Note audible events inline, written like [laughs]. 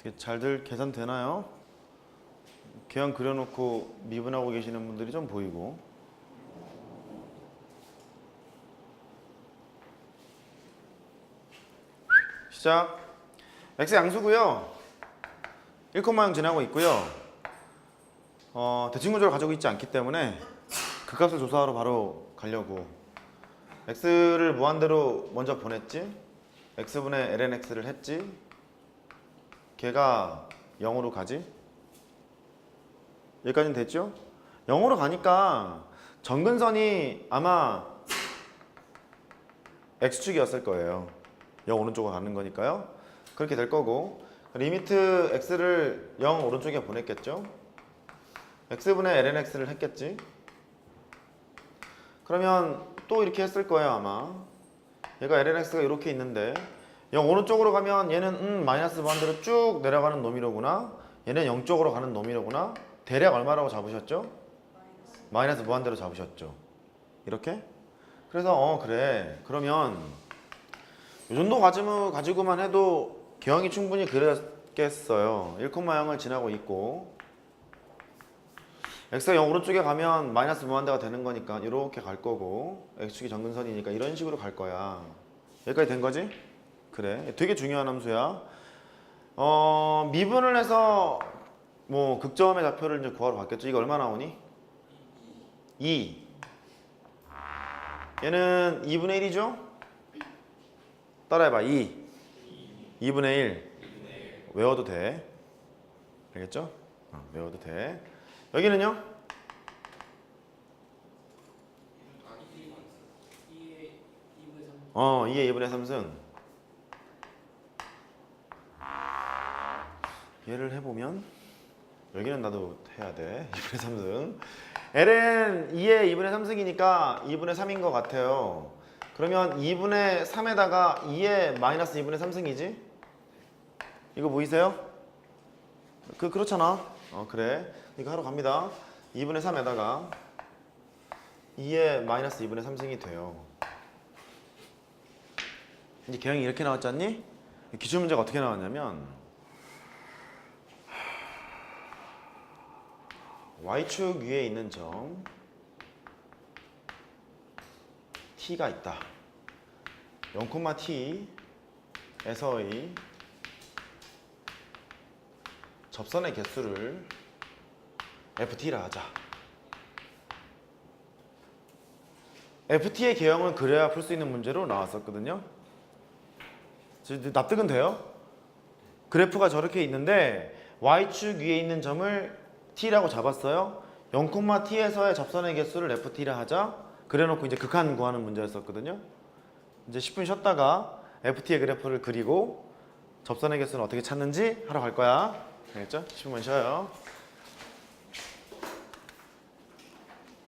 어떻게 잘들 계산되나요? 계산 그려놓고 미분하고 계시는 분들이 좀 보이고. 시작. X 양수고요. 1,0 지나고 있고요. 어, 대칭구조를 가지고 있지 않기 때문에 그 값을 조사하러 바로 가려고. X를 무한대로 먼저 보냈지? X분의 lnx를 했지 걔가 0으로 가지? 여기까지는 됐죠? 0으로 가니까 정근선이 아마 x축이었을 거예요. 0 오른쪽으로 가는 거니까요. 그렇게 될 거고. 리미트 x를 0 오른쪽에 보냈겠죠? X분의 lnx를 했겠지? 그러면 또 이렇게 했을 거예요 아마. 얘가 lnx가 이렇게 있는데 0 오른쪽으로 가면 얘는 음 마이너스 반대로 쭉 내려가는 놈이로구나. 얘는 0 쪽으로 가는 놈이로구나. 대략 얼마라고 잡으셨죠? 마이너스 무한대로 잡으셨죠. 이렇게? 그래서 어 그래. 그러면 이 정도 가지고, 가지고만 해도 개형이 충분히 그렸겠어요. 1,0을 지나고 있고. x가 0 오른쪽에 가면 마이너스 무한대가 되는 거니까 이렇게 갈 거고. x축이 정근선이니까 이런 식으로 갈 거야. 여기까지 된 거지? 그래. 되게 중요한 함수야. 어 미분을 해서 뭐 극점의 좌표를 이제 구하러 갔겠죠. 이거 얼마 나오니? 2 얘는 2분의 1이죠? 따라해봐. 2 2분의 1 외워도 돼. 알겠죠? 어, 외워도 돼. 여기는요? 어 2의 2분의 3승 얘를 해보면 여기는 나도 해야 돼. [laughs] 2분의 3승. L은 2의 2분의 3승이니까 2분의 3인 것 같아요. 그러면 2분의 3에다가 2의 마이너스 2분의 3승이지? 이거 보이세요? 그 그렇잖아. 어 그래. 이거 하러 갑니다. 2분의 3에다가 2의 마이너스 2분의 3승이 돼요. 이제 개형이 이렇게 나왔지 않니? 기출 문제가 어떻게 나왔냐면 y축 위에 있는 점 t가 있다. 0,t에서의 접선의 개수를 ft라 하자. ft의 개형을 그려야 풀 수 있는 문제로 나왔었거든요. 납득은 돼요? 그래프가 저렇게 있는데 y축 위에 있는 점을 t라고 잡았어요. 0,t에서의 접선의 개수를 ft라 하자. 그래놓고 이제 극한 구하는 문제였었거든요. 이제 10분 쉬었다가 ft의 그래프를 그리고 접선의 개수는 어떻게 찾는지 하러 갈 거야. 알겠죠? 10분만 쉬어요